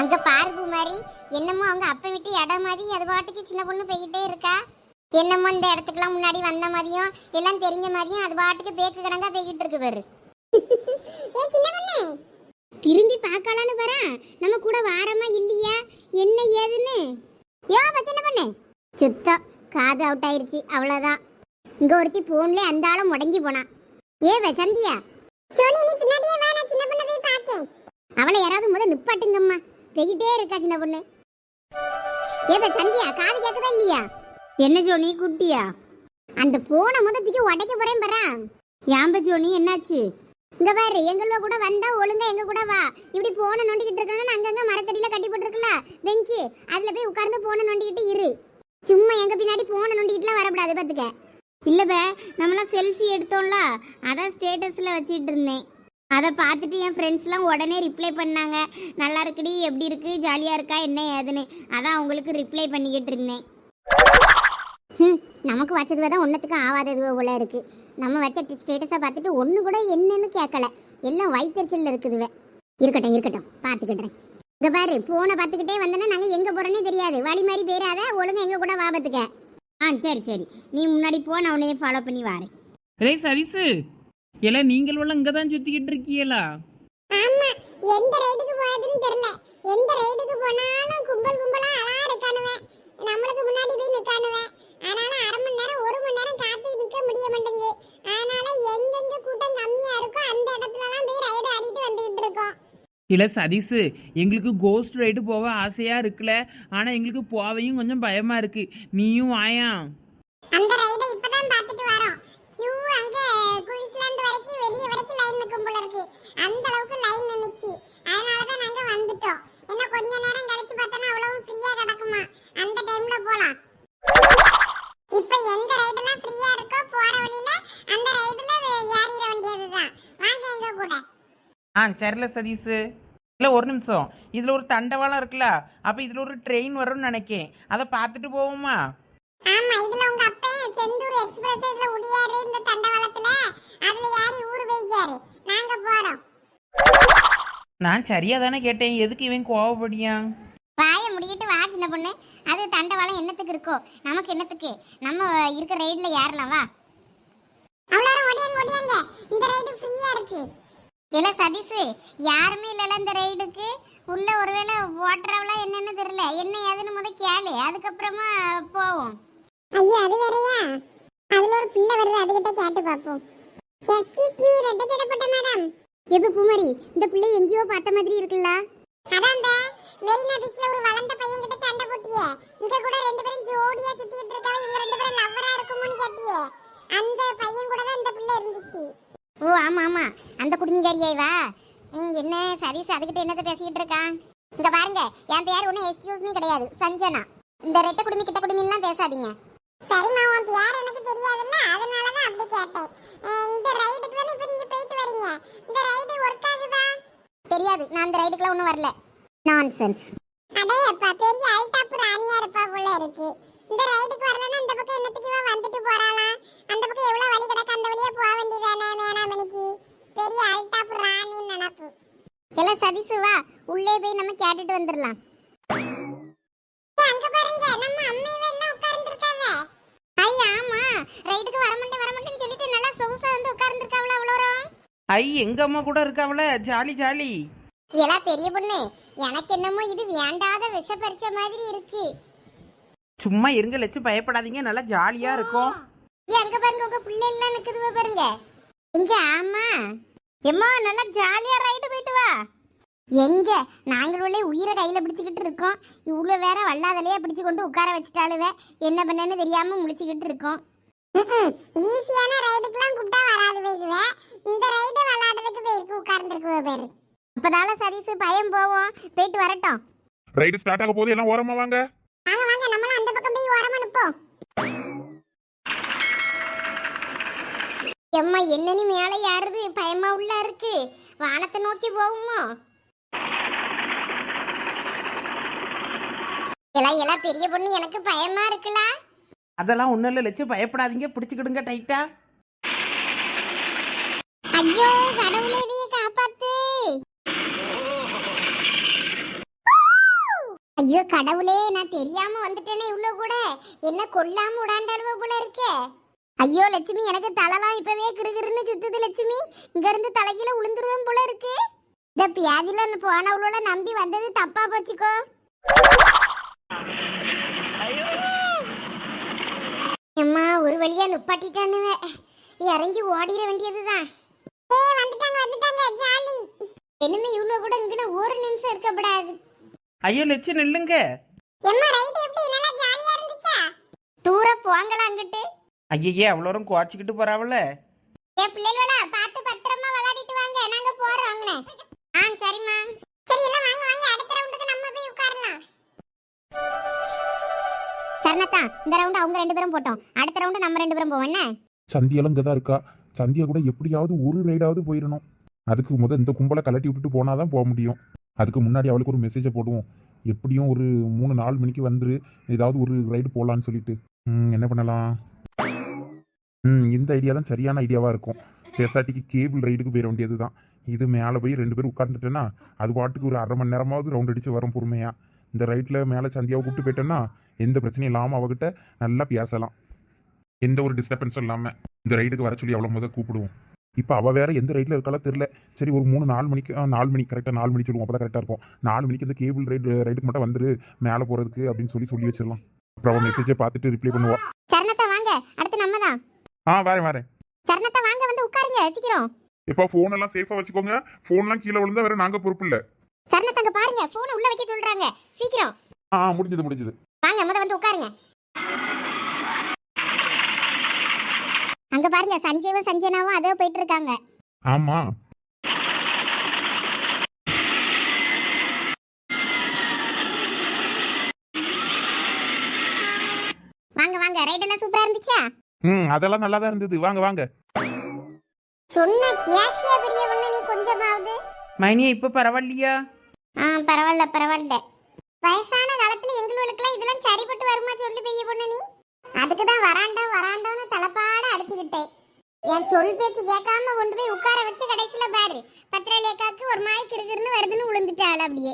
அங்க பாரு பூமாரி என்னமோ அவங்க அப்ப விட்டு இடம் மாதிரி அது பாட்டுக்கு சின்ன பொண்ணு போய்கிட்டே இருக்கா? என்னமோ இந்த இடத்துக்குலாம் முன்னாடி வந்த மாதிரியும் எல்லாம் தெரிஞ்ச மாதிரியும் அது பாட்டுக்கு பேக்கு கிடங்கா போய்கிட்டு இருக்கு பாரு. ஏ சின்ன பொண்ணு! திரும்பி பார்க்கலான்னு பாரு நம்ம கூட வாரமா இல்லையா? என்ன ஏதுன்னு? யோ அப்ப சின்ன பொண்ணு! சுத்தம் காது அவுட் ஆயிருச்சு அவ்வளவுதான். இங்க ஒருத்தி போன்ல அந்த ஆளும் முடங்கி போனா. ஏ சந்தியா? சோனி நீ பின்னாடியே வா நான் சின்ன பொண்ணை போய் பார்க்கேன். அவளை யாராவது முத நிப்பாட்டுங்கம்மா. பெய்கிட்டே இருக்கா சின்ன பொண்ணு? ஏதோ சந்தியா காது கேட்குதா இல்லையா? என்ன ஜோனி குட்டியா? அந்த போன முதத்துக்கு உடைக்க போறேன் பரா. ஏன் ஜோனி என்னாச்சு? இங்க பாரு எங்கள கூட வந்தா ஒழுங்கா எங்க கூட வா. இப்படி போன நோண்டிக்கிட்டு இருக்கணும் அங்கங்க மரத்தடியில கட்டி போட்டுருக்குல்ல? பெஞ்சு அதுல போய் உட்கார்ந்து போன நோண்டிக்கிட்டு இரு. சும்மா எங்க பின்னாடி போன நோண்டிக்கிட்டுலாம் வரக்கூடாது பாத்துக்க. இல்ல பே நம்மளாம் செல்ஃபி எடுத்தோம்ல அதான் ஸ்டேட்டஸ்ல வச்சிட்டு இருந்தேன். அதை பார்த்துட்டு என் ஃப்ரெண்ட்ஸ்லாம் உடனே ரிப்ளை பண்ணாங்க. நல்லா இருக்குடி எப்படி இருக்கு? ஜாலியாக இருக்கா? என்ன ஏதுன்னு. அதான் அவங்களுக்கு ரிப்ளை பண்ணிக்கிட்டு இருந்தேன். ஹம், நமக்கு வச்சது தான் ஒன்றத்துக்கு ஆகாதது போல இருக்கு. நம்ம வச்ச ஸ்டேட்டஸை பார்த்துட்டு ஒன்று கூட என்னன்னு கேட்கல எல்லாம் வயிற்றுச்சலில் இருக்குதுவே. இருக்கட்டும் இருக்கட்டும். பார்த்துக்கிடுறேன். இங்கே பாரு போனை பார்த்துக்கிட்டே வந்தோன்னா நாங்கள் எங்கே போகிறோன்னே தெரியாது. வழி மாதிரி போயிடாத ஒழுங்கா எங்கள் கூட வாபத்துக்க ஆ சரி சரி. நீ முன்னாடி போ நான் உன்னையே ஃபாலோ பண்ணி வரேன். ரேய் சரிசு. இல்ல நீங்கள் எல்லாம் இங்கே தான் சுற்றிக்கிட்டு இருக்கீங்களா ஆமா எந்த ரைடுக்கு போறதுன்னு தெரியல. எந்த ரைடுக்கு போனாலும் கும்பல் கும்பலா அழகா இருக்கானுவேன் நம்மளுக்கு முன்னாடி போய் நிக்கானுவேன் அதனால அரை மணி நேரம் ஒரு மணி நேரம் காத்து நிக்க முடிய மாட்டேங்குது. அதனால எங்கெங்க கூட்டம் கம்மியா இருக்கோ அந்த இடத்துல எல்லாம் போய் ரைடு ஆடிட்டு வந்துகிட்டு இருக்கோம். இல்லை சதீஷு எங்களுக்கு கோஸ்ட் ரைடு போக ஆசையாக இருக்குல்ல ஆனால் எங்களுக்கு போவையும் கொஞ்சம் பயமாக இருக்கு. நீயும் வாயா அந்த ரைடை இப்பதான் பார்த்துட்டு வரோம் கியூ அங்க குயின்ஸ்லாந்து வரைக்கும் வெளிய வரைக்கும் லைன் நிக்கும் போல இருக்கு அந்த அளவுக்கு லைன் நின்னுச்சு அதனால தான் நாங்க வந்துட்டோம் இன்னும் கொஞ்ச நேரம் கழிச்சு பார்த்தோன்னா அவ்வளவு ஃப்ரீயா கிடக்குமா அந்த டைம்ல போலாம் இப்ப எந்த ரைடெல்லாம் ஃப்ரீயா இருக்கோ போற வழியில அந்த ரைடுல ஏறிட வேண்டியதுதான் வாங்க எங்க கூட ஆ சரில சதீஷு இல்லை ஒரு நிமிஷம். இதில் ஒரு தண்டவாளம் இருக்குல்ல அப்போ இதில் ஒரு ட்ரெயின் வரும்னு நினைக்கேன். அதை பார்த்துட்டு போவோமா? ஆமா இதுல உங்க அப்பையும் செந்தூர் எக்ஸ்பிரஸ் இதுல உடியாரு இந்த தண்டவாளத்துல. அதுல ஏறி ஊர் போய்க்காரு நாங்க போறோம். நான் சரியாக தானே கேட்டேன். எதுக்கு இவன் கோவப்படியா? வாய முடிக்கிட்டு வா சின்ன பொண்ணு. அது தண்டவாளம் என்னத்துக்கு இருக்கோ? நமக்கு என்னத்துக்கு? நம்ம இருக்க ரைட்ல ஏறலாம் வா. அவ்வளோ ஒடியாங்க ஒடியாங்க இந்த ரைடு ஃப்ரீயா இருக்கு. இல்ல சதீஷ் யாருமே இல்லல இந்த ரைடுக்கு? உள்ள ஒருவேளை ஓட்டுறவளா என்னன்னு தெரியல. என்ன ஏதுன்னு முத கேளு. அதுக்கப்புறமா போவோம். ஐயோ அது வேறயா? அதுல ஒரு பிள்ளை வருது அதுகிட்ட கேட்டு பாப்போம் எக்ஸ்கியூஸ் மீ ரெட்ட ஜடப்பட்ட மேடம். எப்ப பூமாரி இந்த பிள்ளை எங்கேயோ பார்த்த மாதிரி இருக்குல்ல? அதான் மெரினா பீச்ல ஒரு வளர்ந்த பையன் கிட்ட சண்டை போட்டியே. இங்க கூட ரெண்டு பேரும் ஜோடியா சுத்திட்டு இருக்காவ இவங்க ரெண்டு பேரும் லவ்வரா இருக்குமோன்னு கேட்டியே. அந்த பையன் கூட தான் இந்த பிள்ளை இருந்துச்சு. ஓ ஆமா ஆமா. அந்த குடுமிகாரியாய் வா என்ன சதீஷ் அதுகிட்ட என்னத்த பேசிக்கிட்டு இருக்கான் இங்க பாருங்க என் பேர் ஒன்றும் எக்ஸ்கியூஸ் மீ கிடையாது. சஞ்சனா. இந்த ரெட்ட குடுமி கிட்ட குடுமின்லாம் பேசாதீங்க. சரிம்மா உன் பேர் எனக்கு தெரியாதுல்ல அதனால தான் அப்படி கேட்டேன். இந்த ரைடுக்கு தானே இப்போ நீங்க போயிட்டு வரீங்க? இந்த ரைடு ஒர்க் ஆகுதா? தெரியாது நான் அந்த ரைடுக்குலாம் ஒன்றும் வரல. நான்சென்ஸ் அடே அப்பா பெரிய அல்டாப் ராணியா இருப்பா போல இருக்கு. இந்த ரைடுக்கு வரலன்னா இந்த பக்கம் என்னத்துக்கு இவன் வந்துட்டு போறாளாம்? அந்த பக்கம் எவ்வளவு வழி கிடக்கு அந்த வழியா போக வேண்டியதானே வேணாம் மணிக்கு பெரிய அல்டாப் ராணி நினப்பு. எல்லாம் சதிசு வா உள்ளே போய் நம்ம கேட்டுட்டு வந்துடலாம் அங்க பாருங்க நம்ம அம்மையவே எல்லாம் உட்கார்ந்துருக்காங்க ஐ ஆமா. ரைடுக்கு வர மாட்டேன் வர மாட்டேன்னு சொல்லிட்டு நல்லா சொகுசா வந்து உட்கார்ந்துருக்காவளா அவ்வளோ ஐ எங்க அம்மா கூட இருக்காவல ஜாலி ஜாலி. ஏலா பெரிய பொண்ணு. எனக்கு என்னமோ இது வேண்டாத விஷ பறிச்ச மாதிரி இருக்கு. சும்மா இருங்க லட்சம் பயப்படாதீங்க நல்லா ஜாலியாக இருக்கும். அங்க பாருங்க உங்க பிள்ளை எல்லாம் நிக்குது பாருங்க. எங்க? ஆமா. எம்மா நல்லா ஜாலியா ரைடு போயிட்டு வா. எங்க? நாங்களும் உயிரை கையில பிடிச்சுக்கிட்டு இருக்கோம். இவ்வளோ வேற வல்லாதலையா பிடிச்சு கொண்டு உட்கார வச்சுட்டாலுவே என்ன பண்ணேன்னு தெரியாம முழிச்சுக்கிட்டு இருக்கோம். ஈஸியான ரைடுக்கெல்லாம் கூப்பிட்டா வராது வைக்குவே இந்த ரைடு விளையாடுறதுக்கு போயிருக்கு உட்கார்ந்துருக்கு பேரு. அப்பதால சதீஸ் பயம் போவோம். போயிட்டு வரட்டும். ரைடு ஸ்டார்ட் ஆக போது எல்லாம் ஓரமா வாங்க. நிப்போம் எம்மா என்னன்னு மேலே யாருது பயமா உள்ள இருக்கு. வானத்தை நோக்கி போகுமோ? எல்லாம் எல்லாம் பெரிய பொண்ணு எனக்கு பயமா இருக்குல்ல அதெல்லாம் ஒன்றும் இல்லை லட்சம் பயப்படாதீங்க. பிடிச்சிக்கிடுங்க டைட்டா ஐயோ கடவுளே நீ காப்பாத்து ஐயோ கடவுளே நான் தெரியாம வந்துட்டேனே இவ்வளவு கூட. என்ன கொல்லாம விடாண்டாளுவ போல இருக்கே. ஐயோ லட்சுமி எனக்கு தலைலாம் இப்பவே கிருகிருன்னு சுத்துது லட்சுமி. இங்க இருந்து தலைகீழ உளுந்துருவேன் போல இருக்கு. இந்த பியாதில போனவளோட நம்பி வந்தது தப்பா போச்சுக்கோ. அம்மா ஒரு வழியா நுப்பாட்டிட்டானுவே. இறங்கி ஓடிட வேண்டியதுதான். வந்துட்டாங்க வந்துட்டாங்க ஜாலி. என்னமே இவ்வளவு கூட இங்கன ஒரு நிமிஷம் இருக்கப்படாது. ஐயோ லட்சு நில்லுங்க. எம்மா ரைட் எப்படி? நல்லா ஜாலியா இருந்துச்சா? தூர போங்களா அங்கிட்டு. ஐயையே அவ்வளோ தூரம் குவாச்சிக்கிட்டு போறாவல ஏ பிள்ளைகளா பார்த்து பத்திரமா விளையாடிட்டு வாங்க. நாங்க போறோம் ஆ சரிம்மா. சரி எல்லாம் வாங்க வாங்க. அடுத்த ரவுண்டுக்கு நம்ம போய் உட்காரலாம். சரணத்தா இந்த ரவுண்ட் அவங்க ரெண்டு பேரும் போட்டோம். அடுத்த ரவுண்டு நம்ம ரெண்டு பேரும் போவோம் என்ன? சந்தியெல்லாம் இங்கே தான் இருக்கா? சந்தியா கூட எப்படியாவது ஒரு ரைடாவது போயிடணும் அதுக்கு முத இந்த கும்பலை கலட்டி விட்டுட்டு போனால் தான் போக முடியும். அதுக்கு முன்னாடி அவளுக்கு ஒரு மெசேஜை போடுவோம். எப்படியும் ஒரு மூணு நாலு மணிக்கு வந்துரு. ஏதாவது ஒரு ரைடு போகலான்னு சொல்லிட்டு. என்ன பண்ணலாம்? ம் இந்த ஐடியா தான் சரியான ஐடியாவாக இருக்கும். பேசாட்டிக்கு கேபிள் ரைடுக்கு போயிட வேண்டியது தான் இது மேலே போய் ரெண்டு பேரும் உட்காந்துட்டேன்னா அது பாட்டுக்கு ஒரு அரை மணி நேரமாவது ரவுண்ட் அடித்து வரும் பொறுமையாக இந்த ரைட்டில் மேலே சந்தியாவை கூப்பிட்டு போயிட்டேன்னா எந்த பிரச்சனையும் இல்லாமல் அவகிட்ட நல்லா பேசலாம். எந்த ஒரு டிஸ்டர்பன்ஸும் இல்லாமல் இந்த ரைடுக்கு வர சொல்லி அவ்வளோ முதல் கூப்பிடுவோம். இப்போ அவள் வேற எந்த ரைட்டில் இருக்காளோ தெரில சரி ஒரு மூணு நாலு மணிக்கு நாலு மணிக்கு கரெக்டாக நாலு மணிக்கு சொல்லுவோம். அப்போ தான் கரெக்டாக இருக்கும். நாலு மணிக்கு இந்த கேபிள் ரைடு ரைடுக்கு மட்டும் வந்துரு. மேலே போகிறதுக்கு அப்படின்னு சொல்லி சொல்லி வச்சிடலாம். அப்புறம் அவன் மெசேஜை பார்த்துட்டு ரிப்ளை பண்ணுவா. சரணத்தா வாங்க. அடுத்து நம்ம தான் ஆ வரேன் வரேன். சரணத்தா வாங்க வந்து உட்காருங்க சீக்கிரம். இப்போ ஃபோன் எல்லாம் சேஃபாக வச்சுக்கோங்க. ஃபோன்லாம் கீழே விழுந்தா வேற நாங்கள் பொறுப்பு இல்லை. சரணத்தங்க பாருங்க. போனை உள்ள வைக்க சொல்றாங்க. சீக்கிரம். ஆ ஆ, முடிஞ்சது முடிஞ்சது. வாங்க முத வந்து உட்காருங்க. அங்க பாருங்க சஞ்சீவும் சஞ்சனாவும் அதோ போயிட்டு இருக்காங்க ஆமாம் வாங்க வாங்க ரைட் எல்லாம் சூப்பரா இருந்துச்சா? ம் அதெல்லாம் நல்லா தான் இருந்தது. வாங்க வாங்க. சொன்ன கேக்கியா பெரிய பொண்ணு நீ கொஞ்சமாவது. மைனியா இப்போ பரவாயில்லையா? ஆ பரவாயில்ல பரவாயில்ல. வயசான காலத்துல எங்களுக்கெல்லாம் இதெல்லாம் சரிப்பட்டு வருமா சொல்லு பெரிய பொண்ணு நீ? அதுக்கு தான் வராண்டா வராண்டான்னு என் சொல் பேச்சு கேட்காம கொண்டு போய் உட்கார வச்சு கடைசியில பாரு. பத்திரலேக்காக்கு ஒரு மாய்க்கு இருக்குன்னு வருதுன்னு விழுந்துட்டாள் அப்படியே.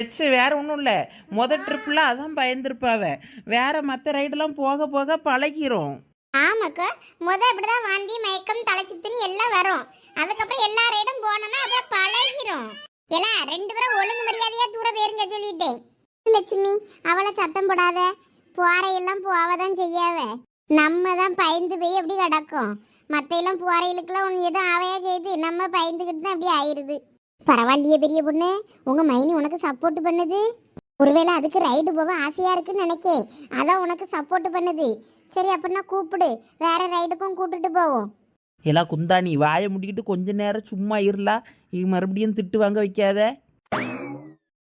லட்சு வேற ஒன்றும் இல்லை. முத ட்ரிப்பில் அதான் பயந்துருப்பாவ. வேற மற்ற ரைடெல்லாம் போக போக பழகிரும். ஆமாக்கா. முத இப்படிதான் வாந்தி மயக்கம் தலைச்சுத்துன்னு எல்லாம் வரும். அதுக்கப்புறம் எல்லா ரைடும் போனோம்னா அப்படியே பழகிரும். எல்லாம் ரெண்டு பேரும் ஒழுங்கு மரியாதையா தூர பேருங்க சொல்லிட்டேன். லட்சுமி அவளை சத்தம் போடாத. போற எல்லாம் போவதான் செய்யாவ நம்ம தான் பயந்து போய் அப்படி கிடக்கும்? மத்த எல்லாம் போறையிலுக்கெல்லாம் ஒன்று எதுவும் ஆவையா செய்து நம்ம பயந்துக்கிட்டு தான் அப்படி ஆயிருது. பரவாயில்லையே பெரிய பொண்ணு. உங்க மைனி உனக்கு சப்போர்ட் பண்ணுது. ஒருவேளை அதுக்கு ரைடு போக ஆசையா இருக்குன்னு நினைக்கேன் அதான் உனக்கு சப்போர்ட் பண்ணுது. சரி அப்படின்னா கூப்பிடு. வேற ரைடுக்கும் கூட்டிட்டு போவோம். எல்லாம் குந்தாணி வாயை முடிக்கிட்டு கொஞ்ச நேரம் சும்மா இருலா. இது மறுபடியும் திட்டு வாங்க வைக்காத.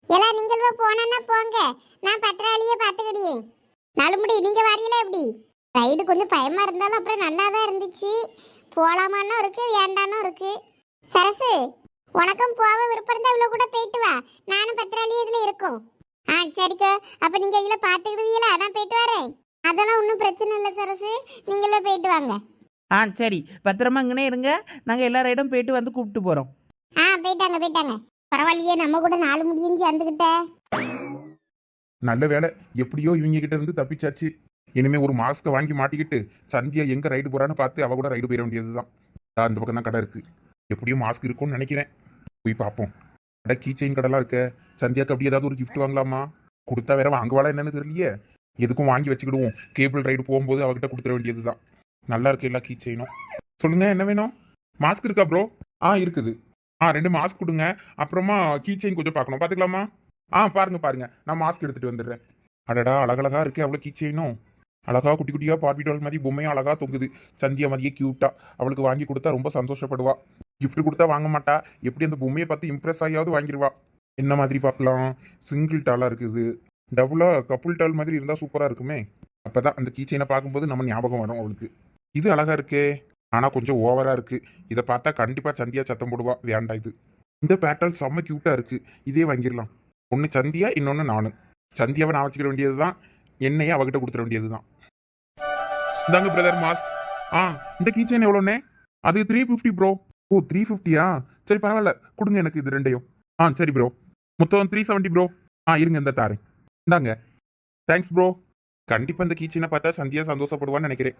எல்லாம் நீங்கள் போனா போங்க. நான் பத்திராளியே பார்த்துக்கிடியே நலுமுடி நீங்க வரீங்களா எப்படி? ரைடு கொஞ்சம் பயமா இருந்தாலும் அப்புறம் நல்லா தான் இருந்துச்சு. போலாமான்னு இருக்கு வேண்டானும் இருக்கு. சரசு உனக்கும் போக விருப்பம் இருந்தா இவ்வளோ கூட போயிட்டு வா. நானும் பத்திராளி இதுல இருக்கோம். ஆ சரிக்கா. அப்ப நீங்க இதுல பார்த்துக்கிடுவீங்களா நான் போயிட்டு வரேன். அதெல்லாம் ஒன்றும் பிரச்சனை இல்லை சரசு. நீங்களே போயிட்டு வாங்க. ஆ சரி. பத்திரமா இங்கனே இருங்க. நாங்கள் எல்லா ரைடும் போயிட்டு வந்து கூப்பிட்டு போகிறோம் ஆ போயிட்டாங்க போயிட்டாங்க பரவாயில்லையே நம்ம கூட நாலு முடியும் சேர்ந்துக்கிட்ட நல்ல வேலை எப்படியோ இவங்க கிட்ட இருந்து தப்பிச்சாச்சு. இனிமே ஒரு மாஸ்க்கை வாங்கி மாட்டிக்கிட்டு சந்தியா எங்க ரைடு போறான்னு பார்த்து அவ கூட ரைடு போயிட வேண்டியதுதான். தான் அந்த பக்கம் தான் கடை இருக்கு. எப்படியும் மாஸ்க் இருக்கும்னு நினைக்கிறேன். போய் பார்ப்போம். கடை கீ கடைலாம் இருக்க. சந்தியாக்கு அப்படி ஏதாவது ஒரு கிஃப்ட் வாங்கலாமா? கொடுத்தா வேற வாங்குவாளா என்னன்னு தெரியலையே. எதுக்கும் வாங்கி வச்சுக்கிடுவோம். கேபிள் ரைடு போகும்போது அவகிட்ட கொடுத்துட வேண்டியதுதான். நல்லா இருக்கு எல்லா கீ சொல்லுங்க என்ன வேணும்? மாஸ்க் இருக்கா ப்ரோ ஆ இருக்குது. ஆ ரெண்டு மாஸ்க் கொடுங்க. அப்புறமா கீ கொஞ்சம் பார்க்கணும். பார்த்துக்கலாமா? ஆ பாருங்க பாருங்க. நான் மாஸ்க் எடுத்துட்டு வந்துடுறேன். அடடா அழகழகா இருக்கு அவ்வளோ கீ அழகா குட்டி குட்டியாக பார்பி டால் மாதிரி பொம்மையும் அழகா தொங்குது. சந்தியா மாதிரியே கியூட்டா அவளுக்கு வாங்கி கொடுத்தா ரொம்ப சந்தோஷப்படுவா. கிஃப்ட் கொடுத்தா வாங்க மாட்டா. எப்படி அந்த பொம்மையை பார்த்து இம்ப்ரெஸ் ஆகியாவது வாங்கிடுவா என்ன மாதிரி பார்க்கலாம்? சிங்கிள் டாலாக இருக்குது. டபுளாக கப்புள் டால் மாதிரி இருந்தால் சூப்பராக இருக்குமே. அப்போ தான் அந்த கீச்சைனை பார்க்கும்போது நம்ம ஞாபகம் வரும் அவளுக்கு. இது அழகாக இருக்கே. ஆனால் கொஞ்சம் ஓவராக இருக்குது இதை பார்த்தா கண்டிப்பாக சந்தியா சத்தம் போடுவா. வேண்டாம் இது. இந்த பேட்டல் செம்ம க்யூட்டாக இருக்குது இதே வாங்கிடலாம். ஒன்று சந்தியா இன்னொன்று நானும் சந்தியாவை நான் வச்சுக்கிற வேண்டியது தான் என்னையே அவகிட்ட கொடுத்துட வேண்டியது தான் இந்தாங்க பிரதர் மாஸ்க் ஆ இந்த கீச்சன் எவ்வளோண்ணே அது த்ரீ ஃபிஃப்டி ப்ரோ ஓ த்ரீ ஃபிஃப்டியா சரி பரவாயில்ல. கொடுங்க எனக்கு இது ரெண்டையும். ஆ சரி ப்ரோ மொத்தம் த்ரீ செவன்ட்டி ப்ரோ ஆ இருங்க இந்த தாரேன். இந்தாங்க. தேங்க்ஸ் ப்ரோ கண்டிப்பாக இந்த கீச்சினை பார்த்தா சந்தியா சந்தோஷப்படுவான்னு நினைக்கிறேன்.